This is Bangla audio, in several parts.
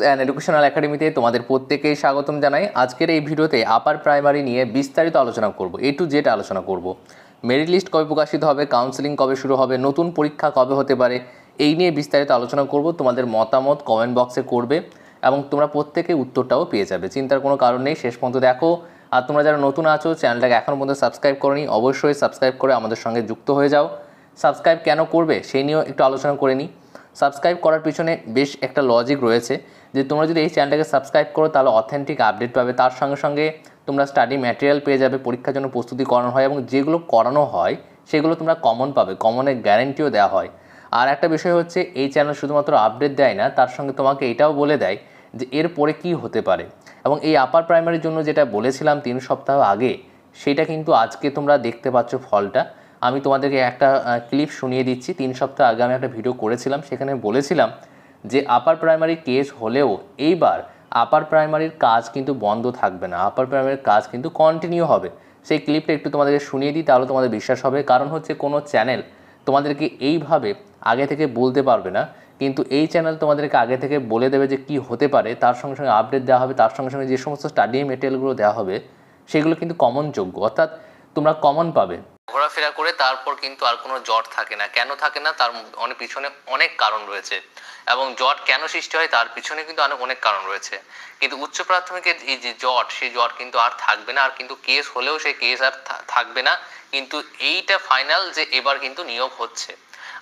অ্যান্ড এডুকেশনাল একাডেমিতে তোমাদের প্রত্যেকেই স্বাগতম জানাই। আজকের এই ভিডিওতে আপার প্রাইমারি নিয়ে বিস্তারিত আলোচনা করব। এ টু জেড আলোচনা করব। মেরিট লিস্ট কবে প্রকাশিত হবে? কাউন্সেলিং কবে শুরু হবে? নতুন পরীক্ষা কবে হতে পারে? এই নিয়ে বিস্তারিত আলোচনা করব। তোমাদের মতামত কমেন্ট বক্সে করবে এবং তোমরা প্রত্যেকে উত্তরটাও পেয়ে যাবে। চিন্তার কোনো কারণ নেই। শেষ পর্যন্ত দেখো। আর তোমরা যারা নতুন আছো, চ্যানেলটাকে এখনও পর্যন্ত সাবস্ক্রাইব করনি, অবশ্যই সাবস্ক্রাইব করে আমাদের সঙ্গে যুক্ত হয়ে যাও। সাবস্ক্রাইব কেন করবে? সেই নিয়েও একটু আলোচনা করে নিই সাবস্ক্রাইব করার পিছনে বেশ একটা লজিক রয়েছে। যে তোমরা যদি এই চ্যানেলটাকে সাবস্ক্রাইব করো, তাহলে অথেন্টিক আপডেট পাবে। তার সঙ্গে সঙ্গে তোমরা স্টাডি ম্যাটেরিয়াল পেয়ে যাবে, পরীক্ষার জন্য প্রস্তুতি করানো হয় এবং যেগুলো করানো হয়, সেগুলো তোমরা কমন পাবে কমনের গ্যারেন্টিও দেওয়া হয়। আর একটা বিষয় হচ্ছে, এই চ্যানেল শুধুমাত্র আপডেট দেয় না, তার সঙ্গে তোমাকে এটাও বলে দেয় যে এরপরে কি হতে পারে। এবং এই আপার প্রাইমারির জন্য যেটা বলেছিলাম তিন সপ্তাহ আগে, সেটা কিন্তু আজকে তোমরা দেখতে পাচ্ছ ফলটা। আমি তোমাদেরকে একটা ক্লিপ শুনিয়ে দিচ্ছি। তিন সপ্তাহ আগে আমি একটা ভিডিও করেছিলাম, সেখানে বলেছিলাম যে আপার প্রাইমারি কেস হলেও এইবার আপার প্রাইমারির কাজ কিন্তু বন্ধ থাকবে না। আপার প্রাইমারির কাজ কিন্তু কন্টিনিউ হবে। সেই ক্লিপটা একটু তোমাদেরকে শুনিয়ে দিই, তাহলে তোমাদের বিশ্বাস হবে। কারণ হচ্ছে কোনো চ্যানেল তোমাদেরকে এইভাবে আগে থেকে বলতে পারবে না। কিন্তু এই চ্যানেল তোমাদেরকে আগে থেকে বলে দেবে যে কি হতে পারে, তার সঙ্গে সঙ্গে আপডেট দেওয়া হবে। তার সঙ্গে সঙ্গে যে সমস্ত স্টাডি মেটেরিয়ালগুলো দেওয়া হবে, সেগুলো কিন্তু কমন যোগ্য। অর্থাৎ তোমরা কমন পাবে। ঘোরাফেরা করে তারপর কিন্তু আর কোনো জট থাকে না। কেন থাকে না? তার অনেক পিছনে অনেক কারণ রয়েছে। এবং জট কেন সৃষ্টি হয়? তার পিছনে কিন্তু অনেক অনেক কারণ রয়েছে। কিন্তু উচ্চ প্রাথমিকের এই যে জট সেই জট কিন্তু আর থাকবে না। আর কিন্তু কেস হলেও সেই কেস আর থাকবে না। কিন্তু এইটা ফাইনাল যে এবার কিন্তু নিয়োগ হচ্ছে।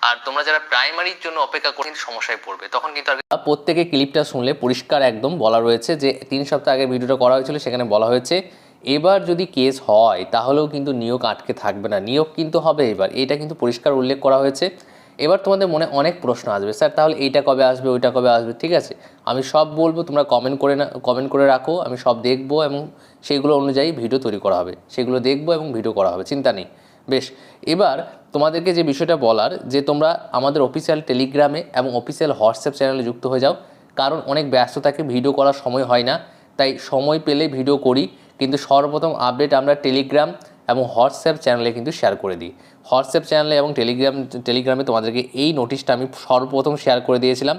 আর তোমরা যারা প্রাইমারির জন্য অপেক্ষা করে কিন্তু সমস্যায় পড়বে। তখন কিন্তু আর প্রত্যেকে ক্লিপটা শুনলে পরিষ্কার একদম বলা রয়েছে যে তিন সপ্তাহ আগে ভিডিওটা করা হয়েছিল সেখানে বলা হয়েছে এবার যদি কেস হয়, তাহলেও কিন্তু নিয়োগ আটকে থাকবে না। নিয়োগ কিন্তু হবে এবার। এটা কিন্তু পরিষ্কার উল্লেখ করা হয়েছে। এবার তোমাদের মনে অনেক প্রশ্ন আসবে। স্যার, তাহলে এইটা কবে আসবে, ওইটা কবে আসবে, ঠিক আছে? আমি সব বলব, তোমরা কমেন্ট করে না কমেন্ট করে রাখো। আমি সব দেখব এবং সেইগুলো অনুযায়ী ভিডিও তৈরি করা হবে। সেগুলো দেখব এবং ভিডিও করা হবে, চিন্তা নেই। বেশ, এবার তোমাদেরকে যে বিষয়টা বলার, যে তোমরা আমাদের অফিসিয়াল টেলিগ্রামে এবং অফিসিয়াল হোয়াটসঅ্যাপ চ্যানেলে যুক্ত হয়ে যাও। কারণ অনেক ব্যস্ত থাকে ভিডিও করার সময় হয় না। তাই সময় পেলে ভিডিও করি। কিন্তু সর্বপ্রথম আপডেট আমরা টেলিগ্রাম এবং হোয়াটসঅ্যাপ চ্যানেলে কিন্তু শেয়ার করে দিই। হোয়াটসঅ্যাপ চ্যানেলে এবং টেলিগ্রাম টেলিগ্রামে তোমাদেরকে এই নোটিশটা আমি সর্বপ্রথম শেয়ার করে দিয়েছিলাম।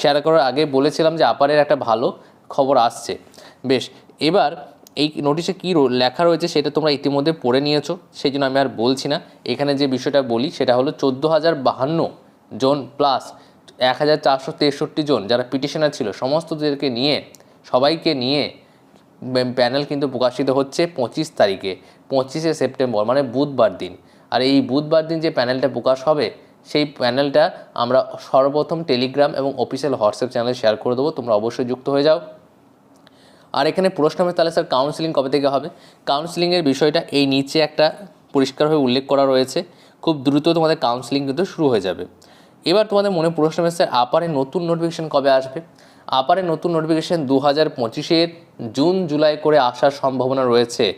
শেয়ার করার আগে বলেছিলাম যে আপারের একটা ভালো খবর আসছে। বেশ, এবার এই নোটিশে কী লেখা রয়েছে সেটা তোমরা ইতিমধ্যে পড়ে নিয়েছো, সেই জন্য আমি আর বলছি না। এখানে যে বিষয়টা বলি সেটা হলো চোদ্দ হাজার বাহান্ন জন প্লাস এক হাজার চারশো তেষট্টি জন যারা পিটিশনার ছিল, সমস্তদেরকে নিয়ে, সবাইকে নিয়ে প্যানেল কিন্তু প্রকাশিত হচ্ছে পঁচিশ তারিখে, পঁচিশে সেপ্টেম্বর মানে বুধবার দিন। আর এই বুধবার দিন যে প্যানেলটা প্রকাশ হবে, সেই প্যানেলটা আমরা সর্বপ্রথম টেলিগ্রাম এবং অফিসিয়াল হোয়াটসঅ্যাপ চ্যানেলে শেয়ার করে দেবো, তোমরা অবশ্যই যুক্ত হয়ে যাও। আর এখানে প্রশ্ন হবে, তাহলে স্যার কাউন্সিলিং কবে থেকে হবে? কাউন্সিলিংয়ের বিষয়টা এই নিচে একটা পরিষ্কারভাবে উল্লেখ করা রয়েছে। খুব দ্রুত তোমাদের কাউন্সিলিং কিন্তু শুরু হয়ে যাবে। এবার তোমাদের মনে প্রশ্ন হবে স্যার আপারে নতুন নোটিফিকেশান কবে আসবে? আপারে নতুন নোটিফিকেশান দু হাজার পঁচিশের জুন, জুলাই করে আসার সম্ভাবনা রয়েছে।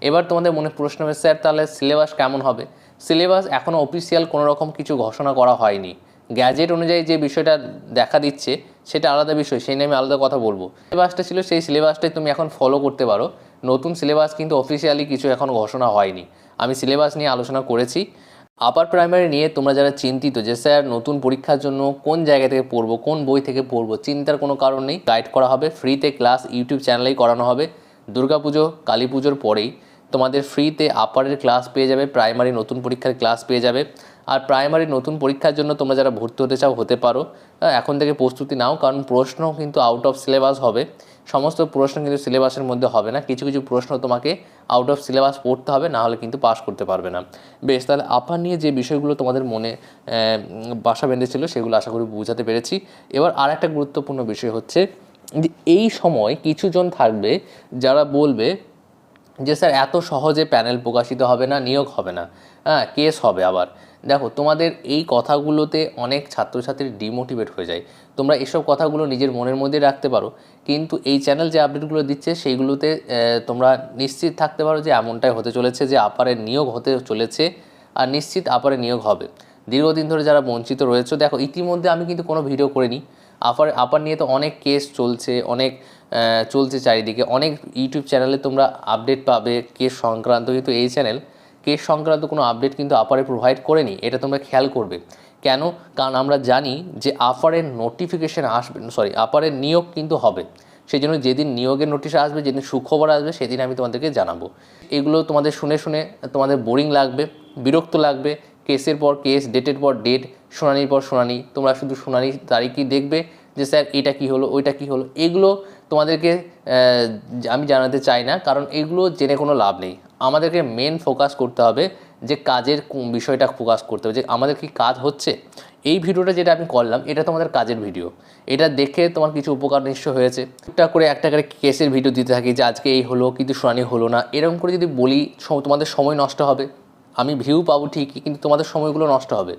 এবার তোমাদের মনে প্রশ্ন হবে, স্যার, তাহলে সিলেবাস কেমন হবে? সিলেবাস এখনও অফিসিয়াল কোনো রকম কিছু ঘোষণা করা হয়নি। গ্যাজেট অনুযায়ী যে বিষয়টা দেখা দিচ্ছে, সেটা আলাদা বিষয়, সেই নিয়ে আমি আলাদা কথা বলব। সিলেবাসটা ছিল, সেই সিলেবাসটাই তুমি এখন ফলো করতে পারো। নতুন সিলেবাস কিন্তু অফিসিয়ালি কিছু এখন ঘোষণা হয়নি। আমি সিলেবাস নিয়ে আলোচনা করেছি। আপার প্রাইমারি নিয়ে তোমরা যারা চিন্তিত যে, স্যার, নতুন পরীক্ষার জন্য কোন জায়গা থেকে পড়ব, কোন বই থেকে পড়ব? চিন্তার কোনো কারণ নেই গাইড করা হবে ফ্রিতে ক্লাস ইউটিউব চ্যানেলেই করানো হবে। দুর্গা পুজো কালী পুজোর পরেই তোমাদের ফ্রিতে আপারের ক্লাস পেয়ে যাবে প্রাইমারি নতুন পরীক্ষার ক্লাস পেয়ে যাবে। আর প্রাইমারি নতুন পরীক্ষার জন্য তোমরা যারা ভর্তি হতে চাও হতে পারো। এখন থেকে প্রস্তুতি নাও, কারণ প্রশ্ন কিন্তু আউট অফ সিলেবাস হবে। সমস্ত প্রশ্ন কিন্তু সিলেবাসের মধ্যে হবে না। কিছু কিছু প্রশ্ন তোমাকে আউট অফ সিলেবাস পড়তে হবে, না হলে কিন্তু পাস করতে পারবে না। বেশ, তাহলে আপার নিয়ে যে বিষয়গুলো তোমাদের মনে বাসা বেঁধেছিল, সেগুলো আশা করি বোঝাতে পেরেছি। এবার আর একটা গুরুত্বপূর্ণ বিষয় হচ্ছে যে এই সময় কিছুজন থাকবে যারা বলবে যে, স্যার, এত সহজে প্যানেল প্রকাশিত হবে না, নিয়োগ হবে না। হ্যাঁ কেস হবে আবার। দেখো, তোমাদের এই কথাগুলোতে অনেক ছাত্রছাত্রী ডিমোটিভেট হয়ে যায়। তোমরা এসব কথাগুলো নিজের মনের মধ্যে রাখতে পারো। কিন্তু এই চ্যানেল যে আপডেটগুলো দিচ্ছে, সেইগুলোতে তোমরা নিশ্চিত থাকতে পারো যে এমনটাই হতে চলেছে, যে আপারের নিয়োগ হতে চলেছে আর নিশ্চিত আপারে নিয়োগ হবে। দীর্ঘদিন ধরে যারা বঞ্চিত রয়েছে, দেখো, ইতিমধ্যে আমি কিন্তু কোনো ভিডিও করিনি। আপার আপার নিয়ে তো অনেক কেস চলছে, অনেক চলছে চারিদিকে। অনেক ইউটিউব চ্যানেলে তোমরা আপডেট পাবে কেস সংক্রান্ত। কিন্তু এই চ্যানেল কেস সংক্রান্ত কোনো আপডেট কিন্তু আপারে প্রোভাইড করেনি, এটা তোমরা খেয়াল করবে। কেন? কারণ আমরা জানি যে আপারের নোটিফিকেশান আসবে সরি আপারের নিয়োগ কিন্তু হবে। সেই জন্য যেদিন নিয়োগের নোটিশ আসবে, যেদিন সুখবর আসবে, সেদিন আমি তোমাদেরকে জানাব। এগুলো তোমাদের শুনে শুনে তোমাদের বোরিং লাগবে, বিরক্ত লাগবে, কেসের পর কেস ডেটের পর ডেট শুনানির পর শুনানি, তোমরা শুধু শুনানি তারিখই দেখবে যে স্যার এটা কি হলো, ওইটা কি হলো, এগুলো তোমাদেরকে আমি জানাতে চাই না, কারণ এগুলো জেনে কোনো লাভ নেই। আমাদেরকে মেন ফোকাস করতে হবে যে কাজের বিষয়টা ফোকাস করতে হবে, যে আমাদের কি কাজ হচ্ছে। এই ভিডিওটা যেটা আমি করলাম, এটা তোমাদের কাজের ভিডিও এটা দেখে তোমার কিছু উপকার নিশ্চয় হয়েছে। একটা করে একটা করে কেসের ভিডিও দিতে থাকি যে আজকে এই হলো, কিন্তু শুনানি হলো না। এরকম করে যদি বলি তোমাদের সময় নষ্ট হবে। আমি ভিউ পাবো ঠিকই, কিন্তু তোমাদের সময়গুলো নষ্ট হবে।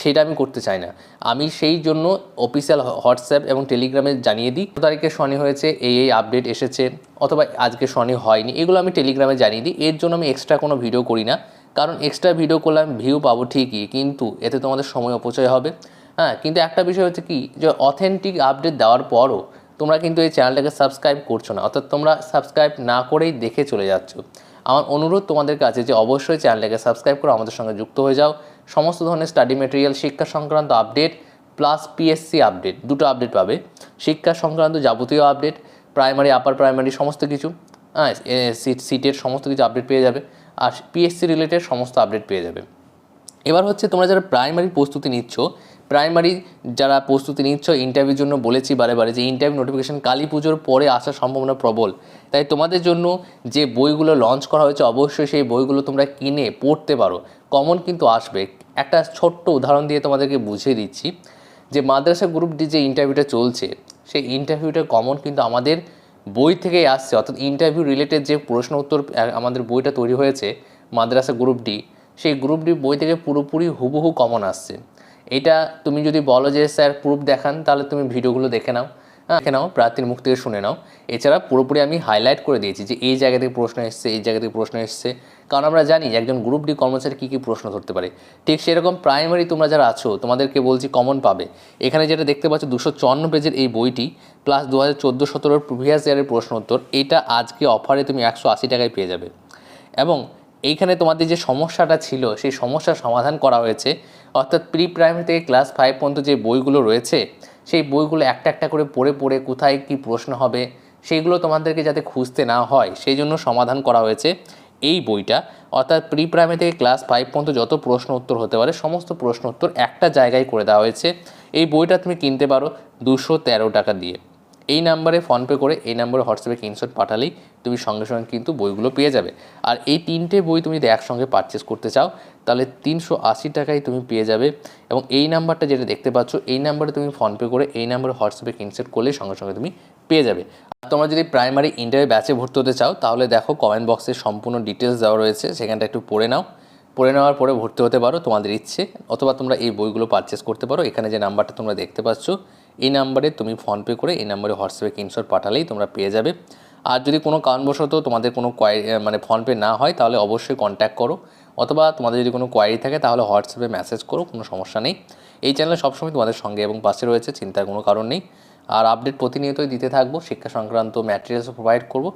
সেটা আমি করতে চাই না। আমি সেই জন্য অফিসিয়াল হোয়াটসঅ্যাপ এবং টেলিগ্রামে জানিয়ে দিই কত তারিখে শনি হয়েছে, এই এই আপডেট এসেছে, অথবা আজকে শনি হয়নি, এগুলো আমি টেলিগ্রামে জানিয়ে দিই। এর জন্য আমি এক্সট্রা কোনো ভিডিও করি না, কারণ এক্সট্রা ভিডিও করলে আমি ভিউ পাবো ঠিকই, কিন্তু এতে তোমাদের সময় অপচয় হবে। হ্যাঁ কিন্তু একটা বিষয় হচ্ছে কি, যে অথেন্টিক আপডেট দেওয়ার পরও তোমরা কিন্তু এই চ্যানেলটাকে সাবস্ক্রাইব করছ না, অর্থাৎ তোমরা সাবস্ক্রাইব না করেই দেখে চলে যাচ্ছ। আমার অনুরোধ তোমাদের কাছে যে অবশ্যই চ্যানেলটাকে সাবস্ক্রাইব করে আমাদের সঙ্গে যুক্ত হয়ে যাও। সমস্ত ধরনের স্টাডি মেটেরিয়াল শিক্ষা সংক্রান্ত আপডেট প্লাস পিএসসি আপডেট দুটো আপডেট পাবে। শিক্ষা সংক্রান্ত যাবতীয় আপডেট প্রাইমারি আপার প্রাইমারি সমস্ত কিছু। হ্যাঁ সিট সিটের সমস্ত কিছু আপডেট পেয়ে যাবে। আর পিএসসি রিলেটেড সমস্ত আপডেট পেয়ে যাবে। এবার হচ্ছে তোমরা যারা প্রাইমারি প্রস্তুতি নিচ্ছ প্রাইমারি যারা প্রস্তুতি নিচ্ছ ইন্টারভিউর জন্য বলেছি বারে বারে যে ইন্টারভিউ নোটিফিকেশান কালী পুজোর পরে আসার সম্ভাবনা প্রবল। তাই তোমাদের জন্য যে বইগুলো লঞ্চ করা হয়েছে, অবশ্যই সেই বইগুলো তোমরা কিনে পড়তে পারো। কমন কিন্তু আসবে। একটা ছোট্ট উদাহরণ দিয়ে তোমাদেরকে বুঝিয়ে দিচ্ছি। যে মাদ্রাসা গ্রুপ ডি যে ইন্টারভিউটা চলছে, সেই ইন্টারভিউটা কমন কিন্তু আমাদের বই থেকেই আসছে। অর্থাৎ ইন্টারভিউ রিলেটেড যে প্রশ্ন উত্তর আমাদের বইটা তৈরি হয়েছে মাদ্রাসা গ্রুপ ডি সেই গ্রুপ ডি বই থেকে পুরোপুরি হুবহু কমন আসছে। এটা তুমি যদি বলো যে স্যার প্রুফ দেখান তাহলে তুমি ভিডিওগুলো দেখে নাও। হ্যাঁ, দেখে নাও প্রার্থীর মুখ থেকে শুনে নাও। এছাড়া পুরোপুরি আমি হাইলাইট করে দিয়েছি যে এই জায়গা থেকে প্রশ্ন এসছে এই জায়গা থেকে প্রশ্ন এসছে। কারণ আমরা জানি একজন গ্রুপ ডি কর্মচারী কী কী প্রশ্ন ধরতে পারে। ঠিক সেরকম প্রাইমারি তোমরা যারা আছো তোমাদেরকে বলছি কমন পাবে। এখানে যেটা দেখতে পাচ্ছ দুশো চুয়ান্ন পেজের এই বইটি প্লাস দু হাজার চোদ্দ সতেরোর প্রিভিয়াস ইয়ারের প্রশ্ন উত্তর এইটা আজকে অফারে তুমি একশো আশি টাকায় পেয়ে যাবে। এবং এইখানে তোমাদের যে সমস্যাটা ছিল, সেই সমস্যার সমাধান করা হয়েছে। অর্থাৎ প্রি প্রাইমারি থেকে ক্লাস ফাইভ পর্যন্ত যে বইগুলো রয়েছে, সেই বইগুলো একটা একটা করে পড়ে পড়ে কোথায় কি প্রশ্ন হবে সেইগুলো তোমাদেরকে যাতে খুঁজতে না হয়, সেই জন্য সমাধান করা হয়েছে এই বইটা। অর্থাৎ প্রি প্রাইমারি থেকে ক্লাস ফাইভ পর্যন্ত যত প্রশ্ন উত্তর হতে পারে, সমস্ত প্রশ্ন উত্তর একটা জায়গায় করে দেওয়া হয়েছে। এই বইটা তুমি কিনতে পারো দুশো টাকা দিয়ে। এই নাম্বারে ফোনপে করে এই নাম্বারে হোয়াটসঅ্যাপে স্ক্রিনশট পাঠালেই তুমি সঙ্গে সঙ্গে কিন্তু বইগুলো পেয়ে যাবে। আর এই তিনটে বই তুমি যদি একসঙ্গে পারচেস করতে চাও, তাহলে তিনশো আশি টাকায় তুমি পেয়ে যাবে। এবং এই নাম্বারটা যেটা দেখতে পাচ্ছ, এই নাম্বারে তুমি ফোনপে করে এই নাম্বারে হোয়াটসঅ্যাপে স্ক্রিনশট করলেই সঙ্গে সঙ্গে তুমি পেয়ে যাবে। আর তোমরা যদি প্রাইমারি ইন্টারভিউ ব্যাচে ভর্তি হতে চাও, তাহলে দেখো কমেন্ট বক্সে সম্পূর্ণ ডিটেলস দেওয়া রয়েছে। সেখানটা একটু পড়ে নাও। পড়ে নেওয়ার পরে ভর্তি হতে পারো তোমাদের ইচ্ছে, অথবা তোমরা এই বইগুলো পারচেস করতে পারো। এখানে যে নাম্বারটা তোমরা দেখতে পাচ্ছ এই নাম্বারে তুমি ফোনপে করে এই নাম্বারে হোয়াটসঅ্যাপে স্ক্রিনশট পাঠালেই তোমরা পেয়ে যাবে। আর যদি কোনো কারণবশত তোমাদের কোনো কোয়ারি মানে ফোনপে না হয়, তাহলে অবশ্যই কন্ট্যাক্ট করো। অথবা তোমাদের যদি কোনো কোয়ারি থাকে, তাহলে হোয়াটসঅ্যাপে মেসেজ করো, কোনো সমস্যা নেই। এই চ্যানেল সবসময় তোমাদের সঙ্গে এবং পাশে রয়েছে, চিন্তার কোনো কারণ নেই। আর আপডেট প্রতিনিয়তই দিতে থাকব, শিক্ষা সংক্রান্ত ম্যাটেরিয়ালসও প্রোভাইড করব।